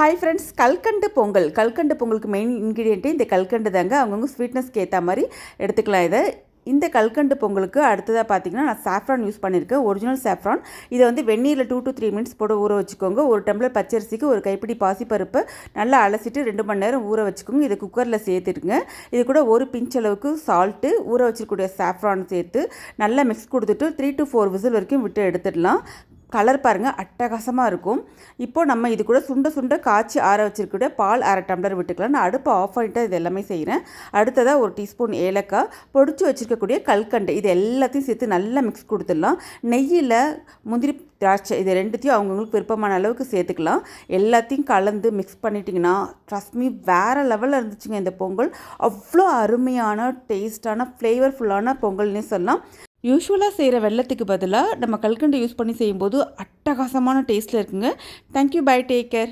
Hi friends கல்கண்டு பொங்கல். கல்கண்டு பொங்கலுக்கு main இன்க்ரீடியண்ட்டே இந்த கல்கண்டு தாங்க. அவங்கவுங்க ஸ்வீட்னஸ்க்கு ஏற்ற மாதிரி எடுத்துக்கலாம் இதை. இந்த கல்கண்டு பொங்கலுக்கு அடுத்ததாக பார்த்தீங்கன்னா நான் சாஃப்ரான் யூஸ் பண்ணியிருக்கேன் ஒரிஜினல் சாஃப்ரான் இதை வந்து வெந்நீரில் டூ டு த்ரீ மினிட்ஸ் போட ஊற வச்சுக்கோங்க. ஒரு டம்ளர் பச்சரிசிக்கு ஒரு கைப்பிடி பாசிப்பருப்பு நல்லா அலசிட்டு ரெண்டு மணி நேரம் ஊற வச்சுக்கோங்க. இதை குக்கரில் சேர்த்துடுங்க. இது கூட ஒரு பிஞ்ச் அளவுக்கு சால்ட்டு ஊற வச்சிருக்கக்கூடிய சாஃப்ரான் சேர்த்து நல்லா மிக்ஸ் கொடுத்துட்டு த்ரீ டு ஃபோர் விசில் வரைக்கும் விட்டு எடுத்துடலாம். கலர் பாருங்கள் அட்டகாசமாக இருக்கும். இப்போ நம்ம இது கூட சுண்ட சுண்ட காய்ச்சி ஆற வச்சிருக்கிற பால் அரை டம்ளர் விட்டுக்கலாம். நான் அடுப்பை ஆஃப் பண்ணிட்டு இது எல்லாமே செய்கிறேன் அடுத்ததாக ஒரு டீஸ்பூன் ஏலக்காய் பொடிச்சு வச்சுருக்கக்கூடிய கல்கண்டு. இது எல்லாத்தையும் சேர்த்து நல்லா மிக்ஸ் கொடுத்துடலாம். நெய்யில் முந்திரி திராட்சை இது ரெண்டுத்தையும் அவங்கவுங்களுக்கு விருப்பமான அளவுக்கு சேர்த்துக்கலாம். எல்லாத்தையும் கலந்து மிக்ஸ் பண்ணிட்டிங்கன்னா ட்ரஸ்ட் மீ வேறு லெவலில் இருந்துச்சுங்க இந்த பொங்கல். அவ்வளோ அருமையான டேஸ்டான ஃப்ளேவர்ஃபுல்லான பொங்கல்னே சொல்லலாம். யூஸ்வலாக செய்கிற வெள்ளத்துக்கு பதிலாக நம்ம கல்கண்டு யூஸ் பண்ணி செய்யும்போது அட்டகாசமான டேஸ்ட்டில் இருக்குங்க. Thank you bye take care